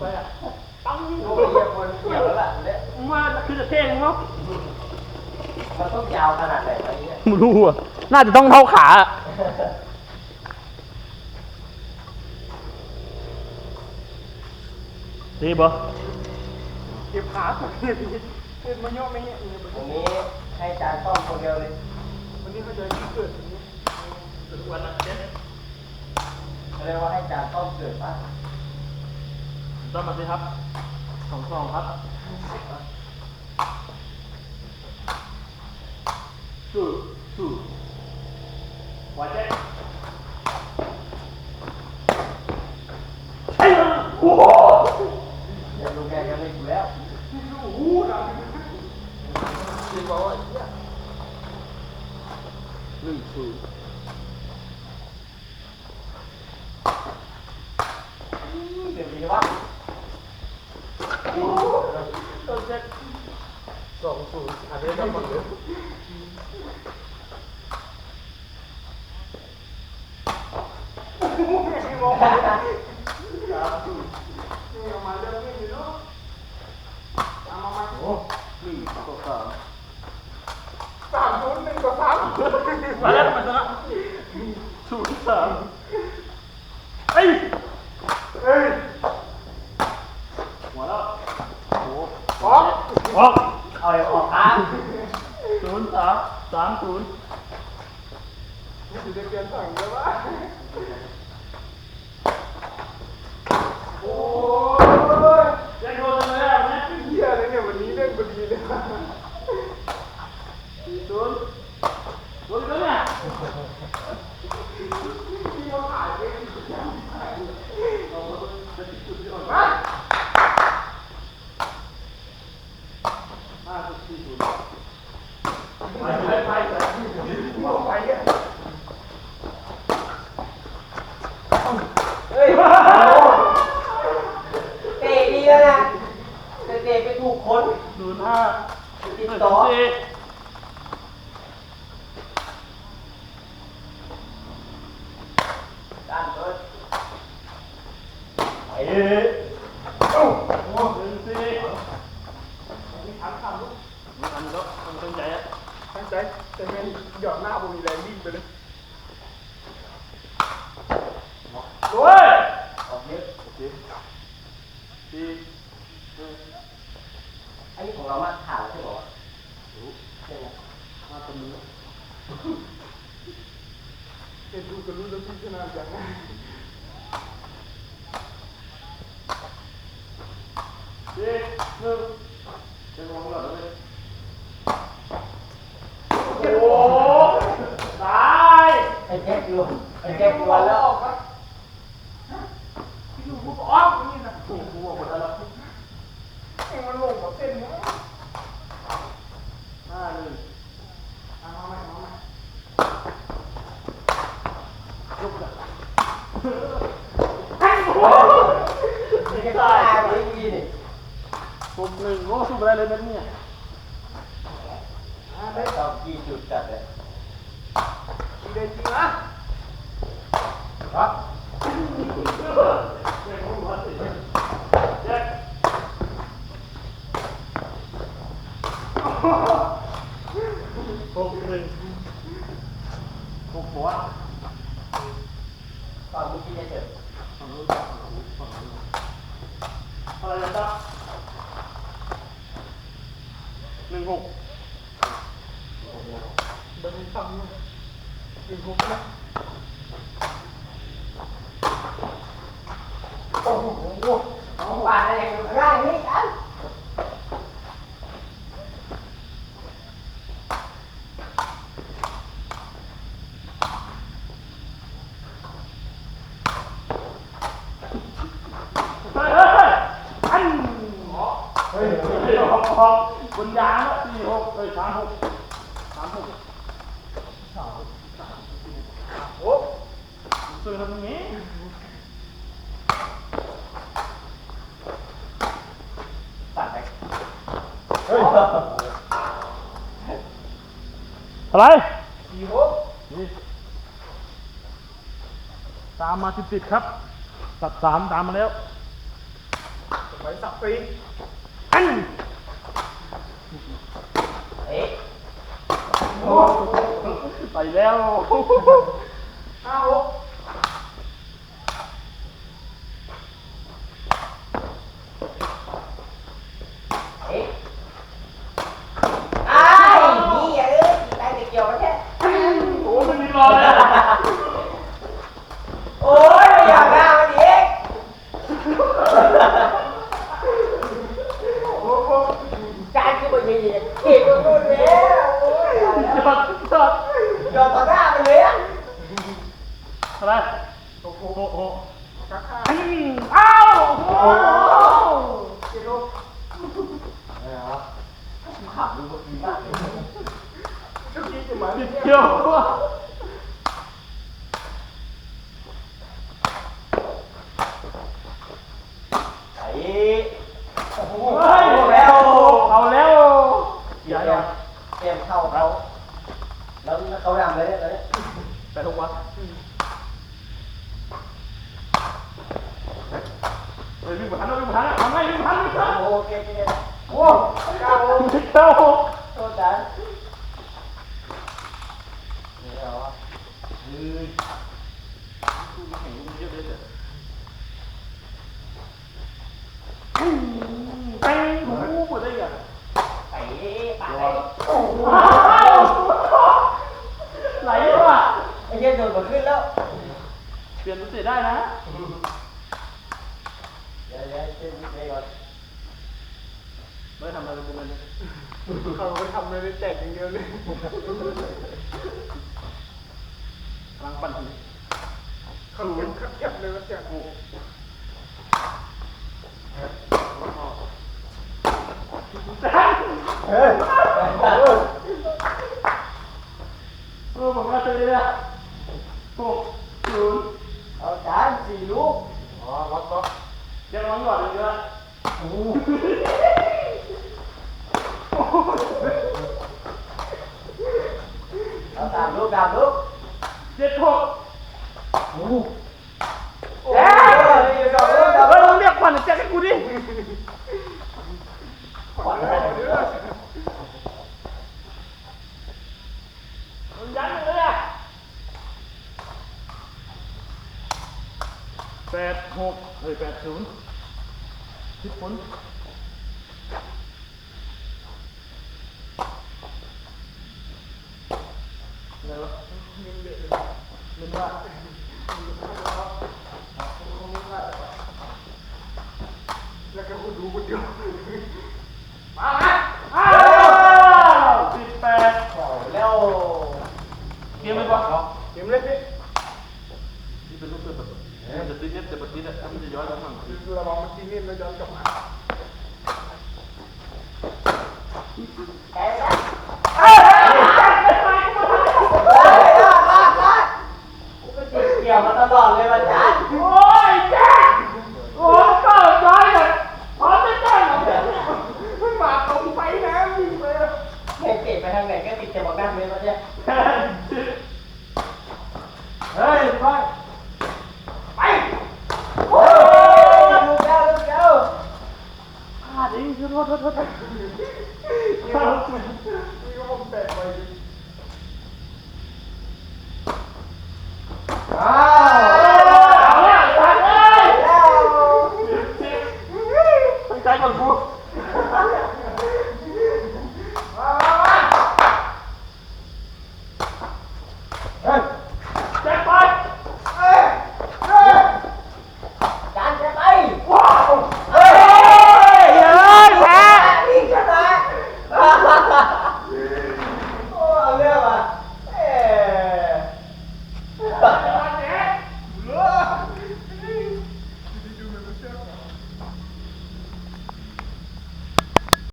ไปอะตั้งโอ้ยเหี้ยคนเกี่ยวแล้วล่ะเนี่ยมาคือจะเท่งเนาะมันต้องยาวขนาดไหนวะเนี่ยไม่รู้อะน่าจะต้องเท่าขาอะดีบ่เก็บขาสุดเลยเป็นมันเยอไหมเนี่ยวันนี้ให้จานต้อมคนเดียวเลย วันนี้เขาจะเกิดอย่างนี้เกิดวันละเจ็ดเขาเรียกว่าให้จานต้อมเกิดป่ะ ต้องมาสิครับสองสองครับสู้สู้หัวเจ๊ไอ้โอ้โห เดี๋ยวลุงแกจะไม่อยู่แล้ว หนึ่งศูนย์ เดี๋ยวดีวะ ต้นเจ็ด สองศูนย์อันนี้กำลังเลยมองสามศูนย์นี่เอามาเริ่มเล่นเลยเนาะเอามามา โอ้หนึ่งต่อสาม สามศูนย์หนึ่งต่อสาม มาแล้วมาแล้วศูนย์สามเอ้ย เฮ้ย หัวแล้วโอ้โห ออก ออก เอาไอ้ออกครับ ศูนย์สามสามศูนย์ นี่จะเปลี่ยนสั่งเล ยวะโอ้ย ยังโดนเลยอะเนี่ย เฮียอะไรเนี่ยวันนี้เล่นพอดีเลย ศูนย์ศูนย์แล้วเนี่ย ที่เขาขายเอง มาห้าสิบสี่ศูนย์ไปไปไปไป มองไปอะ เฮ้ยเตะดีแล้วนะแต่เตะไปถูกคน ศูนย์ห้าติดหนึ่งต่อสี่จานเปิดไปเอ้ยโอ้หนึ่งสี่มีทำทำลูกมันทำแล้วมันตั้งใจอะตั้งใจแต่แม่งหยอดหน้าบุมีแรงวิ่งไปเลยโอ้ยออกเยอะสี่สี่อัน นี้ของเรามาถ่ายใช่ไหมวะใช่ไหมห้าตัวนี้เป็นดูกันรู้แล้วพี่ชนะจังสี่หนึ่งจะมองหลังเลยโอ้โหตายไอ้แจ็คอยู่ไอ้แจ็คอยู่แล้วอยู่พวกอ้อมนี่นะโอ้โหหมดแล้วเอง มันลงกับเส้นนี้ห้าหนึ่งมาใหม่มาใหม่ลุกอะนี่ก็ตายไปดีนี่หกหนึ่งโอ้สู้ไปได้เลยนะเนี่ยได้ตอบกี่จุดจัดเลยดีเลยจริงนะครับ หกหนึ่งหกหัวตอนเมื่อกี้จะเจอฝั่งนู้นฝั่งนู้นฝั่งนู้นอะไรกันจ๊ะหนึ่งหกเดินทำนี่เป็นพวกนะโอ้โหเอาปาดอะไรกันร่างนี้กัน เฮ้ยเฮ้ยเฮ้ยอันเฮ้ยเฮ้ยหกหก บนยางละสี่หกเฮ้ยสามหกสามหกโอ้ซื้อทำตรงนี้ปัดไปเฮ้ยอะไรสี่หกนี่ตามมาติดๆครับตัดสามตามมาแล้วไว้สับฟรีอัน เอ๊ะ โอ้ ไปแล้ว ห้าหก เอ๊ะอ้ายนี่เอ้ยได้แต่เกี่ยวมาแค่ โอ้มันมีรอยอะ โอ้ยไม่อยากหน้ามันเอง โอ้โห การคือมันยังยังเก่งกว่านู่นแล้วโอ้ย ยอ ดยอดยอมต่อหน้ามันเลยอะเท่าไหรโอ้โหโอ้โหกักห้าอันอ้าวโอ้โหเจ็ดลูกขับดูดีมากทุกทีจะมานิเนี่ยดเดียว ไอ้โอ้โห เฮ้ย แล้ว เอาแล้ว เดี๋ยวเตรียมเข้าเขาแล้วเขาดำเลยเนี่ยตอนนี้ ไปทุกวัน เฮ้ยวิ่งมาทันแล้ววิ่งมาทันแล้วทำไงวิ่งมาทันวิ่งมาทันโอ้โหเก่งเก่งโอ้เก้าเก้าโทษจันนี่เหรออืมเต็งหูหมดเลยอะไอ้ป่าไอ้โอ้โหไหลว่ะไอ้เหี้ยโดนมาขึ้นแล้ว เปลี่ยนตัวเตะได้นะ เดี๋ยวเดี๋ยวเต้นนิดเดียวก่อน ไม่ทำอะไรเป็นเลย เขาไปทำเลยแจกอย่างเดียวเลยกำลังปั่นหูเขาเป็นเก็บเลยว่าแจกโอ้เฮ้ยเออผมก็เจอเลยอะหกศูนย์เอาจานสี่ลูกอ๋อวัดก็เดี๋ยวน้องหยอดเยอะโอ้ เอาสามลูกสามลูกเจ็ดหกโอ้เฮ้ยเฮ้ยมึงเรียกขวัญแจ็คให้กูดิขวัญให้เด้อมึงยันเลยอะแปดหกเฮ้ยแปดศูนย์ทิศผลอะไร วะเล่นว่าแล้วก็คุณดูคนเดียว มาอ้าวสิบแปด แล้ว เกมไหมบอส เกมเล็กพี่ นี่เป็นลูกเสือแบบมันจะติดเน็ตแต่ปติดอะมันจะย้อนแล้วมั่ง ระวังมันกินนี่แล้วย้อนกลับมา แพ้แล้วเฮ้ยลาดลาดลาดกูก็ติดเกี่ยวมาตลอดเลยวันจันทร์ โอ้ยแจ๊คโอ้ยเกิดร้อยเลยพร้อมจะแจ้ง ไม่มาตรงไปนะวิ่งไป เฮ้ยเก็บไปทางไหนก็ติดแต่บอกนั่งเลยวันเนี้ย เฮ้